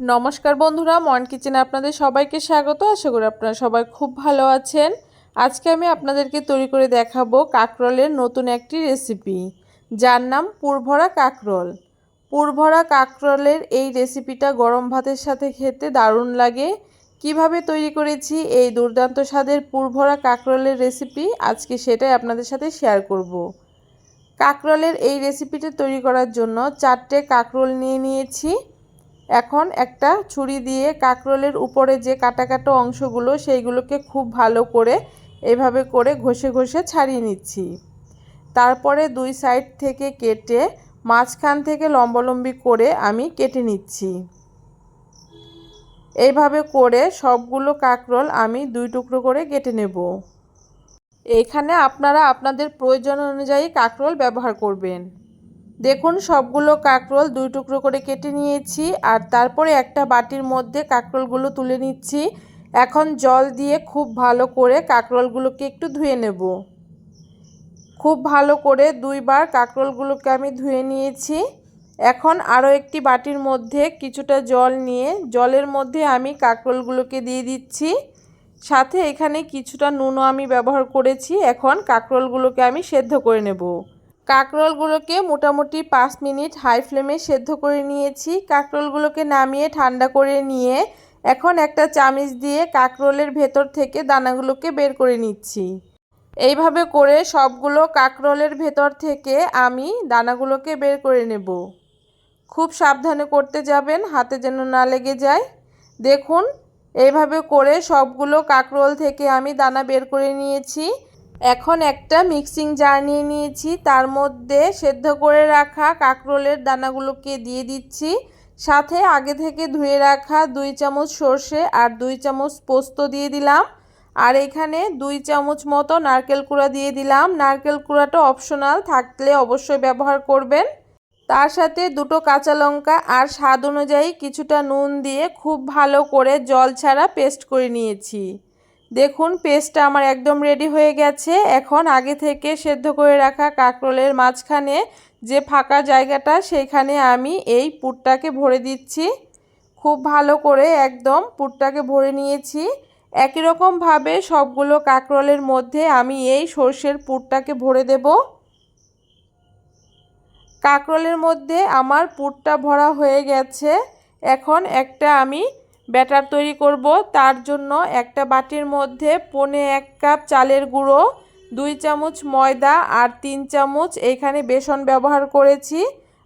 নমস্কার বন্ধুরা, মন কিচেনে আপনাদের সবাইকে স্বাগত। আশা করি আপনারা সবাই খুব ভালো আছেন। আজকে আমি আপনাদেরকে তৈরি করে দেখাবো কাকরলের নতুন একটি রেসিপি। যার নাম পুরভরা কাকরল। পুরভরা কাকরলের এই রেসিপিটা গরম ভাতের সাথে খেতে দারুণ লাগে। কীভাবে তৈরি করেছি, এই দুর্দান্ত স্বাদের পুরভরা কাকরলের রেসিপি আজকে সেটাই আপনাদের সাথে শেয়ার করব। কাকরলের এই রেসিপিটা তৈরি করার জন্য চারটে কাকরোল নিয়ে নিয়েছি। এখন একটা ছুরি দিয়ে কাকরোলের উপরে যে কাটা কাটা অংশগুলো সেইগুলোকে খুব ভালো করে এভাবে করে ঘষে ঘষে ছাড়িয়ে নিচ্ছি। তারপরে দুই সাইড থেকে কেটে মাঝখান থেকে লম্বালম্বি করে আমি কেটে নিচ্ছি। এইভাবে করে সবগুলো কাকরোল আমি দুই টুকরো করে কেটে নেব। এখানে আপনারা আপনাদের প্রয়োজন অনুযায়ী কাকরোল ব্যবহার করবেন। দেখুন, সবগুলো কাকরোল দুই টুকরো করে কেটে নিয়েছি আর তারপরে একটা বাটির মধ্যে কাকরোলগুলো তুলে নিচ্ছি। এখন জল দিয়ে খুব ভালো করে কাঁকরোলগুলোকে একটু ধুয়ে নেব। খুব ভালো করে দুইবার কাঁকরোলগুলোকে আমি ধুয়ে নিয়েছি। এখন আরও একটি বাটির মধ্যে কিছুটা জল নিয়ে জলের মধ্যে আমি কাঁকরোলগুলোকে দিয়ে দিচ্ছি। সাথে এখানে কিছুটা নুনও আমি ব্যবহার করেছি। এখন কাঁকরোলগুলোকে আমি সেদ্ধ করে নেব। কাঁকরোলগুলোকে মোটামুটি পাঁচ মিনিট হাই ফ্লেমে সেদ্ধ করে নিয়েছি। কাঁকরোলগুলোকে নামিয়ে ঠান্ডা করে নিয়ে এখন একটা চামিচ দিয়ে কাঁকরোলের ভেতর থেকে দানাগুলোকে বের করে নিচ্ছি। এইভাবে করে সবগুলো কাঁকরোলের ভেতর থেকে আমি দানাগুলোকে বের করে নেব। খুব সাবধানে করতে যাবেন, হাতে যেন না লেগে যায়। দেখুন, এইভাবে করে সবগুলো কাঁকরোল থেকে আমি দানা বের করে নিয়েছি। এখন একটা মিক্সিং জার নিয়ে নিয়েছি, তার মধ্যে সেদ্ধ করে রাখা কাঁকরোলের দানাগুলোকে দিয়ে দিচ্ছি। সাথে আগে থেকে ধুয়ে রাখা দুই চামচ সর্ষে আর দুই চামচ পোস্ত দিয়ে দিলাম। আর এখানে দুই চামচ মতো নারকেল কুড়া দিয়ে দিলাম। নারকেল কুড়াটা অপশনাল, থাকলে অবশ্যই ব্যবহার করবেন। তার সাথে দুটো কাঁচা লঙ্কা আর স্বাদ অনুযায়ী কিছুটা নুন দিয়ে খুব ভালো করে জল ছাড়া পেস্ট করে নিয়েছি। দেখুন, পেস্টটা আমার একদম রেডি হয়ে গেছে। এখন আগে থেকে সেদ্ধ করে রাখা কাঁকরোলের মাঝখানে যে ফাঁকা জায়গাটা সেইখানে আমি এই পুরটাকে ভরে দিচ্ছি। খুব ভালো করে একদম পুরটাকে ভরে নিয়েছি। একই রকমভাবে সবগুলো কাঁকরোলের মধ্যে আমি এই সর্ষের পুরটাকে ভরে দেব। কাঁকরোলের মধ্যে আমার পুরটা ভরা হয়ে গেছে। এখন একটা আমি ব্যাটার তৈরি করব। তার জন্য একটা বাটির মধ্যে পনে এক কাপ চালের গুঁড়ো, দুই চামচ ময়দা আর তিন চামচ এখানে বেসন ব্যবহার করেছি।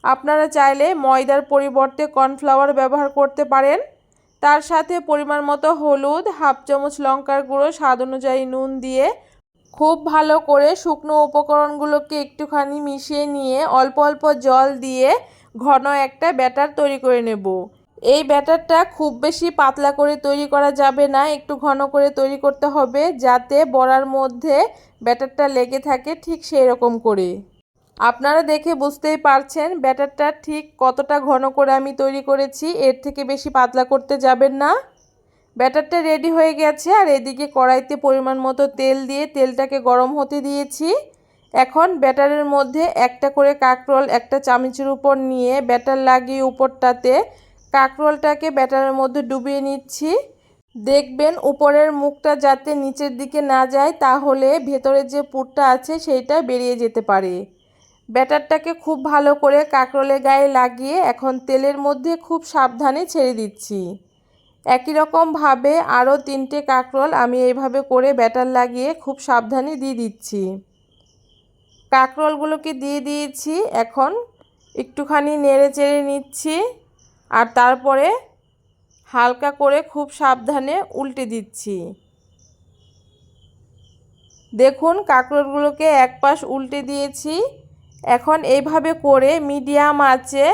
আপনারা চাইলে ময়দার পরিবর্তে কর্নফ্লাওয়ার ব্যবহার করতে পারেন। তার সাথে পরিমাণ মতো হলুদ, হাফ চামচ লঙ্কার গুঁড়ো, স্বাদ অনুযায়ী নুন দিয়ে খুব ভালো করে শুকনো উপকরণগুলোকে একটুখানি মিশিয়ে নিয়ে অল্প অল্প জল দিয়ে ঘন একটা ব্যাটার তৈরি করে নেব। এই ব্যাটারটা খুব বেশি পাতলা করে তৈরি করা যাবে না, একটু ঘন করে তৈরি করতে হবে যাতে বড়ার মধ্যে ব্যাটারটা লেগে থাকে ঠিক সেই রকম করে। আপনারা দেখে বুঝতেই পারছেন ব্যাটারটা ঠিক কতটা ঘন করে আমি তৈরি করেছি, এর থেকে বেশি পাতলা করতে যাবেন না। ব্যাটারটা রেডি হয়ে গেছে আর এদিকে কড়াইতে পরিমাণ মতো তেল দিয়ে তেলটাকে গরম হতে দিয়েছি। এখন ব্যাটারের মধ্যে একটা করে কাঁকরোল, একটা চামচের উপর নিয়ে ব্যাটার লাগিয়ে উপরটাতে কাঁকরোলটাকে ব্যাটারের মধ্যে ডুবিয়ে নিচ্ছি। দেখবেন উপরের মুখটা যাতে নিচের দিকে না যায়, তাহলে ভেতরে যে পুরটা আছে সেইটা বেরিয়ে যেতে পারে। ব্যাটারটাকে খুব ভালো করে কাঁকরোলের গায়ে লাগিয়ে এখন তেলের মধ্যে খুব সাবধানে ছেড়ে দিচ্ছি। একই রকমভাবে আরও তিনটে কাঁকরোল আমি এইভাবে করে ব্যাটার লাগিয়ে খুব সাবধানে দিয়ে দিচ্ছি। কাঁকরোলগুলোকে দিয়ে দিয়েছি, এখন একটুখানি নেড়ে চেড়ে নিচ্ছি। আর তারপরে হালকা করে খুব সাবধানে উল্টে দিচ্ছি। দেখুন কাঁকরোলগুলোকে এক পাশ উল্টে দিয়েছি। এখন এইভাবে করে মিডিয়াম আছে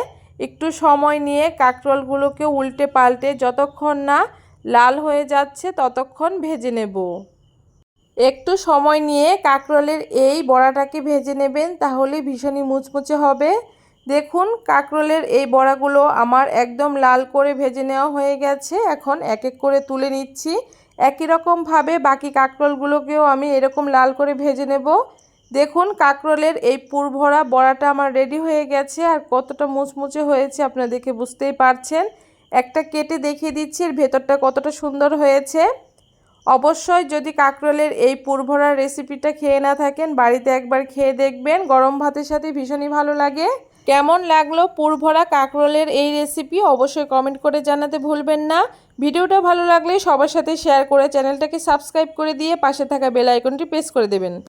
একটু সময় নিয়ে কাঁকরোলগুলোকে উল্টে পাল্টে যতক্ষণ না লাল হয়ে যাচ্ছে ততক্ষণ ভেজে নেব। একটু সময় নিয়ে কাঁকরোলের এই বড়াটাকে ভেজে নেবেন, তাহলে ভীষণই মুচমুচে হবে। দেখুন, কাঁকরোলের এই বড়াগুলো আমার একদম লাল করে ভেজে নেওয়া হয়ে গেছে। এখন এক এক করে তুলে নিচ্ছি। একই রকমভাবে বাকি কাঁকরোলগুলোকেও আমি এরকম লাল করে ভেজে নেব। দেখুন, কাঁকরোলের এই পুরভরা বড়াটা আমার রেডি হয়ে গেছে আর কতটা মুচমুচে হয়েছে আপনারা দেখে বুঝতেই পারছেন। একটা কেটে দেখিয়ে দিচ্ছি, এর ভেতরটা কতটা সুন্দর হয়েছে। অবশ্যই যদি কাঁকরোলের এই পুরভরা রেসিপিটা খেয়ে না থাকেন, বাড়িতে একবার খেয়ে দেখবেন। গরম ভাতের সাথে ভীষণই ভালো লাগে। কেমন লাগল পুরভরা কাঁকরোলের এই রেসিপি অবশ্যই কমেন্ট করে জানাতে ভুলবেন না। ভিডিওটা ভালো লাগলে সবার সাথে শেয়ার করে চ্যানেলটাকে সাবস্ক্রাইব করে দিয়ে পাশে থাকা বেল আইকনটি প্রেস করে দেবেন।